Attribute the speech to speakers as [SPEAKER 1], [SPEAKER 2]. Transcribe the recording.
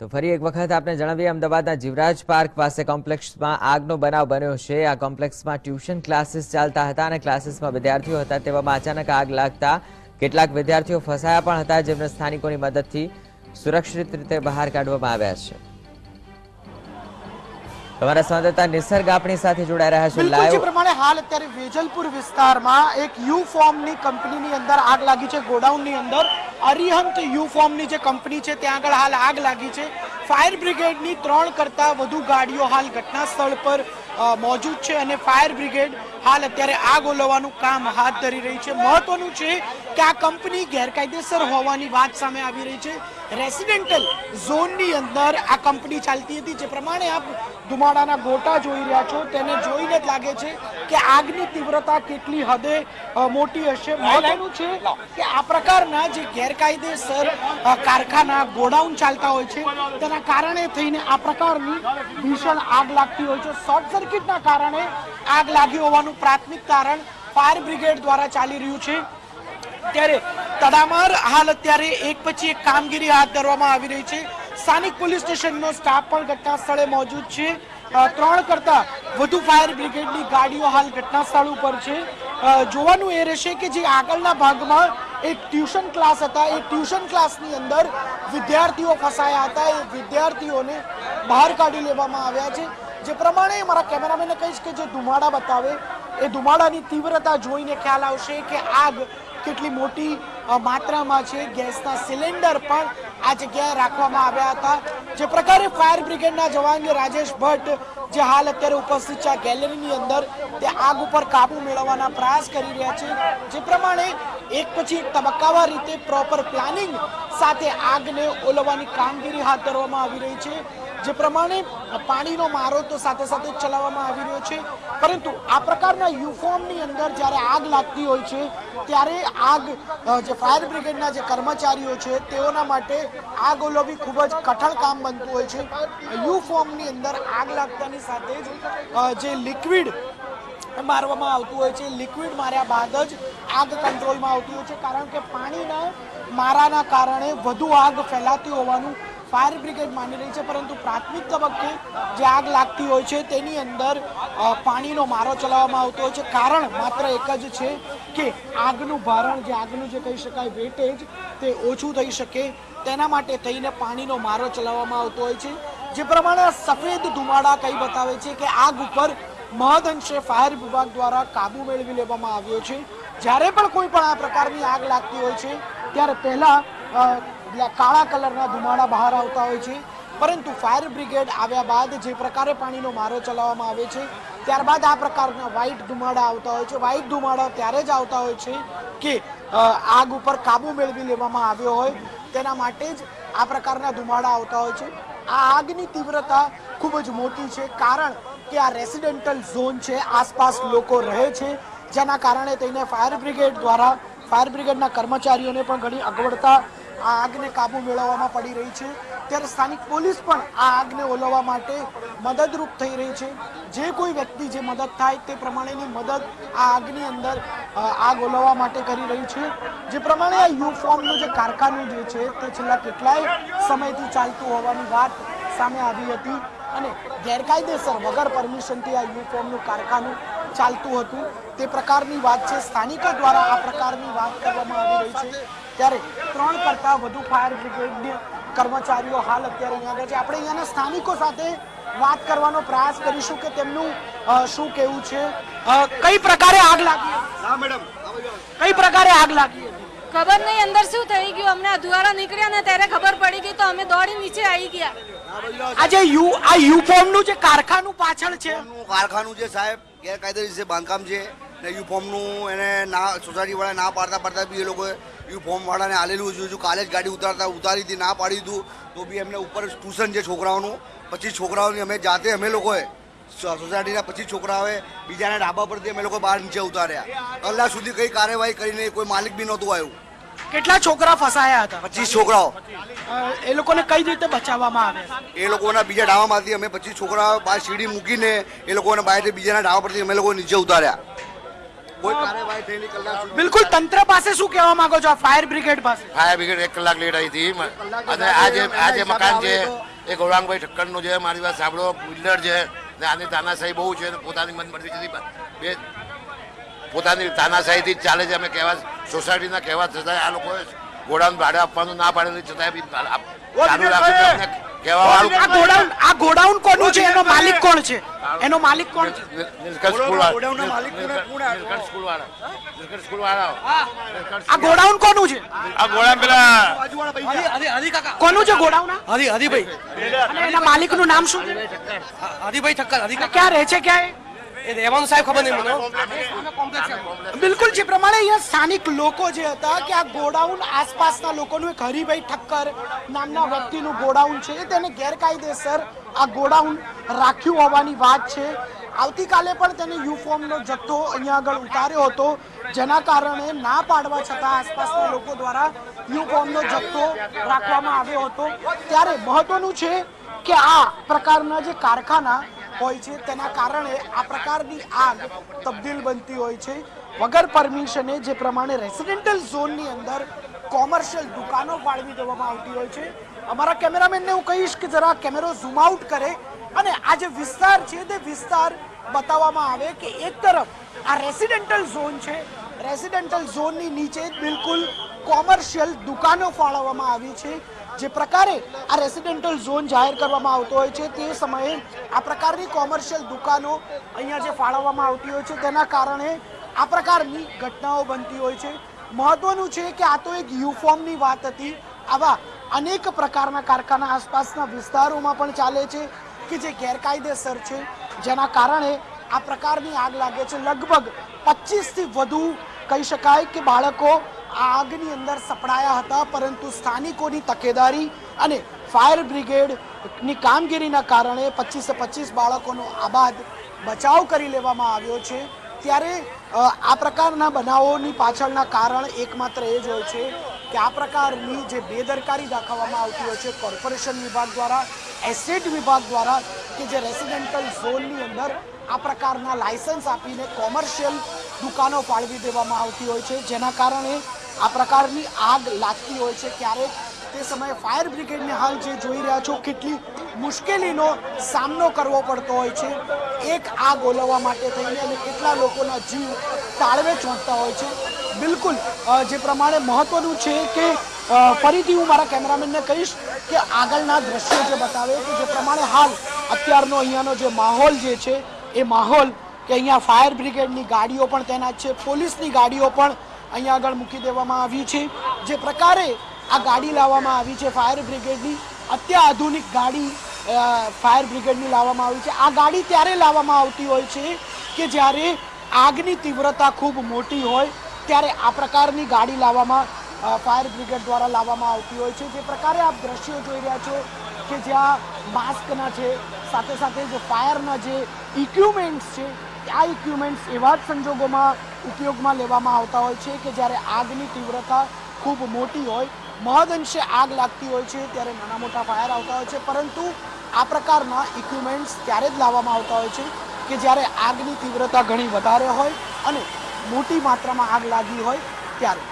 [SPEAKER 1] તો ફરી એક વખત આપને જણાવીએ, અમદાવાદના જીવરાજ પાર્ક પાસે કોમ્પ્લેક્સમાં આગનો બનાવ બન્યો છે. આ કોમ્પ્લેક્સમાં ટ્યુશન ક્લાસીસ ચાલતા હતા અને ક્લાસીસમાં વિદ્યાર્થીઓ હતા. તેવામાં અચાનક આગ લાગતા કેટલાક વિદ્યાર્થીઓ ફસાયા પણ હતા, જેમને સ્થાનિકોની મદદથી સુરક્ષિત રીતે બહાર કાઢવામાં આવ્યા છે. તમારા સંવાદદાતા નિસર્ગ આપણી સાથે જોડાઈ રહ્યા છે.
[SPEAKER 2] બિલકુલ જે પ્રમાણે હાલ અત્યારે વેજલપુર વિસ્તારમાં એક યુ ફોર્મની કંપનીની અંદર આગ લાગી છે. ગોડાઉનની અંદર અરિહંત યુ ફોર્મની જે કંપની છે ત્યાં આગળ હાલ આગ લાગી છે. ફાયર બ્રિગેડની ત્રણ કરતા વધુ ગાડીઓ હાલ ઘટના સ્થળ પર મોજૂદ છે અને ફાયર બ્રિગેડ હાલ અત્યારે આગ ઓલવવાનું કામ હાથ ધરી રહી છે. મહત્વનું છે કે આ કંપની ગેરકાયદેસર હોવાની વાત સામે આવી રહી છે. રેસિડેન્ટલ ઝોનની અંદર આ કંપની ચાલતી હતી, જે પ્રમાણે આપ ધુમાડાના ગોટા જોઈ રહ્યા છો. તેને જોઈને જ લાગે છે કે આગની તીવ્રતા કેટલી હદે મોટી હશે. મહત્વનું છે કે આ પ્રકારના જે ગેરકાયદેસર કારખાના, ગોડાઉન ચાલતા હોય છે, તેના કારણે થઈને આ પ્રકારની ભીષણ આગ લાગતી હોય છે. શોર્ટ સર્કિટના કારણે આગ લાગી હોવાનું પ્રાથમિક કારણ ફાયર બ્રિગેડ દ્વારા ચાલી રહ્યું છે. ત્યારે તડામાર હાલ અત્યારે એક પછી એક કામગીરી હાથ ધરવામાં આવી રહી છે. સ્થાનિક પોલીસ સ્ટેશનનો સ્ટાફ પણ ઘટના સ્થળે મોજૂદ છે. ત્રણ કરતા વધુ ફાયર બ્રિગેડની ગાડીઓ હાલ ઘટના સ્થળ ઉપર છે. જોવાનું એ રહેશે કે જે આગળના ભાગમાં એક ટ્યુશન ક્લાસ હતા. એ ટ્યુશન ક્લાસની અંદર વિદ્યાર્થીઓ ફસાયા હતા. એ વિદ્યાર્થીઓને બહાર કાઢી લેવામાં આવ્યા છે. જે પ્રમાણે મારા કેમેરામેને કહીશ કે જે ધુમાડા બતાવે, એ ધુમાડાની તીવ્રતા જોઈને ખ્યાલ આવશે કે આગ કેટલી મોટી માત્રામાં છે. ગેસના સિલિન્ડર પણ આ જગ્યાએ રાખવામાં આવ્યા હતા. જે પ્રકારે ફાયર બ્રિગેડના જવાન રાજેશ ભટ્ટ જે હાલ અત્યારે ઉપસ્થિત છે આ ગેલેરીની અંદર, તે આગ ઉપર કાબુ મેળવવાના પ્રયાસ કરી રહ્યા છે. જે પ્રમાણે એક પછી એક તબક્કાવાર રીતે પ્રોપર પ્લાનિંગ સાથે આગને ઓલવવાની કામગીરી હાથ ધરવામાં આવી રહી છે. જે પ્રમાણે પાણીનો મારો તો સાથે સાથે ચલાવવામાં આવી રહ્યો છે. પરંતુ આ પ્રકારના યુફોર્મની અંદર જ્યારે આગ લાગતી હોય છે, ત્યારે આગ જે ફાયર બ્રિગેડના જે કર્મચારીઓ છે, તેઓના માટે આગ ઓલવવી ખૂબ જ કઠણ કામ બનતું હોય છે. યુફોર્મની અંદર આગ લાગતાની સાથે જ જે લિક્વિડ મારવામાં આવતું હોય છે, લિક્વિડ માર્યા બાદ જ આગ કંટ્રોલમાં આવતી હોય છે. કારણ કે પાણીના મારાના કારણે વધુ આગ ફેલાતી હોવાનું ફાયર બ્રિગેડ માની રહી છે, પરંતુ પ્રાથમિક તબક્કે જે આગ લાગતી હોય છે, તેની અંદર પાણીનો મારો ચલાવવામાં આવતો હોય છે. કારણ માત્ર એક જ છે કે આગનું ભારણ જે આગનું જે કહી શકાય વેટેજ તે ઓછું થઈ શકે. તેના માટે થઈને પાણીનો મારો ચલાવવામાં આવતો હોય છે. જે પ્રમાણે સફેદ ધુમાડા કઈ બતાવે છે કે આગ ઉપર મહદઅંશે ફાયર વિભાગ દ્વારા કાબુ મેળવી લેવામાં આવ્યો છે. જ્યારે પણ કોઈ પણ આ પ્રકારની આગ લાગતી હોય છે, ત્યારે પહેલા અ, કાળા કલરના ધુમાડા બહાર આવતા હોય છે. પરંતુ ફાયર બ્રિગેડ આવ્યા બાદ જે પ્રકારે પાણીનો મારો ચલાવવામાં આવે છે ત્યારબાદ આ પ્રકારના વ્હાઇટ ધુમાડા આવતા હોય છે. વ્હાઇટ ધુમાડા ત્યારે જ આવતા હોય છે કે આગ ઉપર કાબુ મેળવી લેવામાં આવ્યો હોય. તેના માટે જ આ પ્રકારના ધુમાડા આવતા હોય છે. આ આગની તીવ્રતા ખૂબ જ મોટી છે કારણ કે આ રેસિડેન્ટલ ઝોન છે આસપાસ લોકો રહે છે જેના કારણે તેને ફાયર બ્રિગેડ દ્વારા ફાયર બ્રિગેડના કર્મચારીઓને પણ ઘણી અગવડતા આ આગને કાબુ મેળવવામાં પડી રહી છે. ત્યારે સ્થાનિક પોલીસ પણ આ આગને ઓલવવા માટે મદદરૂપ થઈ રહી છે. જે કોઈ વ્યક્તિ જે મદદ થાય તે પ્રમાણેની મદદ આ આગની અંદર આગ ઓલવવા માટે કરી રહી છે. જે પ્રમાણે આ યુ ફોર્મનું જે કારખાનું જે છે તે છેલ્લા કેટલાય સમયથી ચાલતું હોવાની વાત સામે આવી હતી અને ગેરકાયદેસર વગર પરમિશનથી આ યુફોર્મનું કારખાનું ચાલતું હતું. તે પ્રકારની વાત છે. સ્થાનિકો દ્વારા આ પ્રકારની વાત કરવામાં આવી રહી છે. ત્યારે ત્રણ કરતા વધુ ફાયર બ્રિગેડની કર્મચારીઓ હાલ અત્યારે અહીંયા આગળ છે. આપણે અહીંયાના સ્થાનિકો સાથે વાત કરવાનો પ્રયાસ કરીશું કે તેમનું શું કેવું છે? કઈ પ્રકારે આગ લાગી કઈ પ્રકારે આગ લાગી હતી?
[SPEAKER 3] ખબર નહીં અંદર શું થઈ ગયું? અમને અધુવારા નીકળ્યા ને ત્યારે ખબર પડી ગઈ તો અમે દોડી નીચે આવી ગયા.
[SPEAKER 2] આજે યુ આ યુફોર્મનું જે કારખાનું પાછળ છે.
[SPEAKER 4] કારખાનું છે સાહેબ ગેરકાયદેસર બાંધકામ છે, ને યુફોર્મનું એને ના સોસાયટીવાળા ના પાડતા પાડતા બી એ લોકોએ યુફોર્મ વાળાને આલેલું હજુ હજુ કાલે જ ગાડી ઉતારતા, ઉતારી હતી, ના પાડી દીધું, તો બી એમને ઉપર ટ્યુશન છે છોકરાઓનું. પછી છોકરાઓની અમે જાતે, અમે લોકોએ સોસાયટીના પછી છોકરાઓએ બીજાના ડાબા પરથી અમે લોકો બહાર નીચે ઉતાર્યા. કલાક સુધી કંઈ કાર્યવાહી કરીને કોઈ માલિક બી નહોતું આવ્યું.
[SPEAKER 2] કેટલા છોકરા ફસાયા હતા?
[SPEAKER 4] પચીસ છોકરાઓ.
[SPEAKER 2] અ, એ લોકોને કઈ રીતે બચાવવામાં આવ્યા
[SPEAKER 4] એ લોકોના બીજા ડાવામાંથી અમે પચીસ છોકરાઓ બહાર સીડી મૂકીને એ લોકોને બહારથી બીજાના ડાવા પરથી અમે લોકો નીચે ઉતાર્યા. કોઈ કાર્યવાહી થયેલી કલાક સુધી.
[SPEAKER 2] બિલકુલ તંત્ર પાસે શું કહેવા માંગો છો? આ ફાયર બ્રિગેડ પાસે.
[SPEAKER 5] ફાયર બ્રિગેડ એક કલાક લેટ આવી હતી. અને આ જે આ જે મકાન છે એ ગૌરાંગભાઈ ઠક્કરનું છે. મારી વાત સાંભળો. બિલ્ડર છે ને આની તાનાશાહી બહુ છે ને પોતાની મનમરજીથી બે પોતાની તાનાશાહીથી જ ચાલે છે અમે કહેવા સોસાયટીના કહેવા છતાં આ લોકોએ ગોડાઉન ભાડે આપવાનું ના પાડેલી છતાં બી ચાલુ રાખ્યું કહેવા વાળું
[SPEAKER 2] આ ગોડાઉન આ ગોડાઉન કોનું છે? એનો માલિક કોણ છે? એનો માલિક કોણ છે?
[SPEAKER 5] નીલકંઠ સ્કૂલ વાળા
[SPEAKER 4] માલિક કોને? કોને?
[SPEAKER 5] નીલકંઠ સ્કૂલ વાળા નીલકંઠ સ્કૂલ વાળા
[SPEAKER 2] આ ગોડાઉન કોનું છે?
[SPEAKER 6] આ પેલા
[SPEAKER 2] કોનું છે ગોડાઉન
[SPEAKER 6] હરી હરીભાઈ
[SPEAKER 2] નામ શું? છે
[SPEAKER 6] હરીભાઈ ઠક્કર હરી
[SPEAKER 2] અને ક્યાં રહે છે ક્યાં બિલકુલ, જે પ્રમાણે અહીંયા સ્થાનિક લોકો જે હતા કે આ ગોડાઉન આસપાસના લોકોનું એક હરિભાઈ ઠક્કર નામના વ્યક્તિનું ગોડાઉન છે તેને ગેરકાયદેસર આ ગોડાઉન રાખ્યું હોવાની વાત છે. આવતીકાલે પણ તેને યુફોર્મનો જથ્થો અહીંયા આગળ ઉતાર્યો હતો, જેના કારણે ના પાડવા છતાં આસપાસના લોકો દ્વારા યુફોર્મનો જથ્થો રાખવામાં આવ્યો હતો. ત્યારે મહત્વનું છે કે આ પ્રકારના જે કારખાના હોય છે. તેના કારણે આ પ્રકારની આગ તબદીલ બનતી હોય છે. વગર પરમિશને જે પ્રમાણે રેસિડેન્ટલ ઝોનની અંદર કોમર્શિયલ દુકાનો ફાળવી દેવામાં આવતી હોય છે. અમારા કેમેરામેનને હું કહીશ કે જરા કેમેરો ઝૂમ આઉટ કરે અને આ જે વિસ્તાર છે તે વિસ્તાર બતાવવામાં આવે કે એક તરફ આ રેસિડેન્ટલ ઝોન છે. રેસિડેન્ટલ ઝોનની નીચે બિલકુલ કોમર્શિયલ દુકાનો ફાળવવામાં આવી છે. જે પ્રકારે આ રેસિડેન્ટલ ઝોન જાહેર કરવામાં આવતો હોય છે, તે સમયે આ પ્રકારની કોમર્શિયલ દુકાનો અહીંયા જે ફાળવવામાં આવતી હોય છે, તેના કારણે આ પ્રકારની ઘટનાઓ બનતી હોય છે. મહત્વનું છે કે આ તો એક યુફોર્મની વાત હતી. આવા અનેક પ્રકારના કારખાના આસપાસના વિસ્તારોમાં પણ ચાલે છે કે જે ગેરકાયદેસર છે. જેના કારણે આ પ્રકારની આગ લાગે છે. લગભગ પચીસથી વધુ કહી શકાય કે બાળકો આ આગની અંદર સપડાયા હતા, પરંતુ સ્થાનિકોની તકેદારી અને ફાયર બ્રિગેડની કામગીરીના કારણે પચીસે પચીસ બાળકોનો આબાદ બચાવ કરી લેવામાં આવ્યો છે. ત્યારે આ પ્રકારના બનાવોની પાછળના કારણ એકમાત્ર એ જ હોય છે કે આ પ્રકારની જે બેદરકારી દાખવવામાં આવતી હોય છે, કોર્પોરેશન વિભાગ દ્વારા, એસેટ વિભાગ દ્વારા કે જે રેસિડેન્ટલ ઝોનની અંદર આ પ્રકારના લાયસન્સ આપીને કોમર્શિયલ દુકાનો ફાળવી દેવામાં આવતી હોય છે. જેના કારણે આ પ્રકારની આગ લાગતી હોય છે ક્યારેક. તે સમયે ફાયર બ્રિગેડને હાલ જે જોઈ રહ્યા છો, કેટલી મુશ્કેલીનો સામનો કરવો પડતો હોય છે. એક આગ ઓલવવા માટે થઈને અને કેટલા લોકોના જીવ તાળવે ચોંટતા હોય છે. બિલકુલ જે પ્રમાણે મહત્વનું છે કે ફરીથી હું મારા કેમેરામેનને કહીશ કે આગળના દ્રશ્યો જે બતાવે કે જે પ્રમાણે હાલ અત્યારનો અહીંયાનો જે માહોલ જે છે, એ માહોલ કે અહીંયા ફાયર બ્રિગેડની ગાડીઓ પણ તૈનાત છે, પોલીસની ગાડીઓ પણ અહીંયા આગળ મૂકી દેવામાં આવી છે. જે પ્રકારે આ ગાડી લાવવામાં આવી છે ફાયર બ્રિગેડની. અત્યાધુનિક ગાડી ફાયર બ્રિગેડની લાવવામાં આવી છે. આ ગાડી ત્યારે લાવવામાં આવતી હોય છે કે જ્યારે આગની તીવ્રતા ખૂબ મોટી હોય, ત્યારે આ પ્રકારની ગાડી લાવવામાં ફાયર બ્રિગેડ દ્વારા લાવવામાં આવતી હોય છે. જે પ્રકારે આપ દ્રશ્યો જોઈ રહ્યા છો કે જ્યાં માસ્કના છે, સાથે સાથે જે ફાયરના જે ઇક્વિપમેન્ટ્સ છે, આ ઇક્વિપમેન્ટ્સ એવા જ સંજોગોમાં ઉપયોગમાં લેવામાં આવતા હોય છે કે જ્યારે આગની તીવ્રતા ખૂબ મોટી હોય મહદઅંશે આગ લાગતી હોય છે ત્યારે નાના મોટા ફાયર આવતા હોય છે. પરંતુ આ પ્રકારના ઇક્વિપમેન્ટ્સ ત્યારે જ લાવવામાં આવતા હોય છે કે જ્યારે આગની તીવ્રતા ઘણી વધારે હોય અને મોટી માત્રામાં આગ લાગી હોય ત્યારે.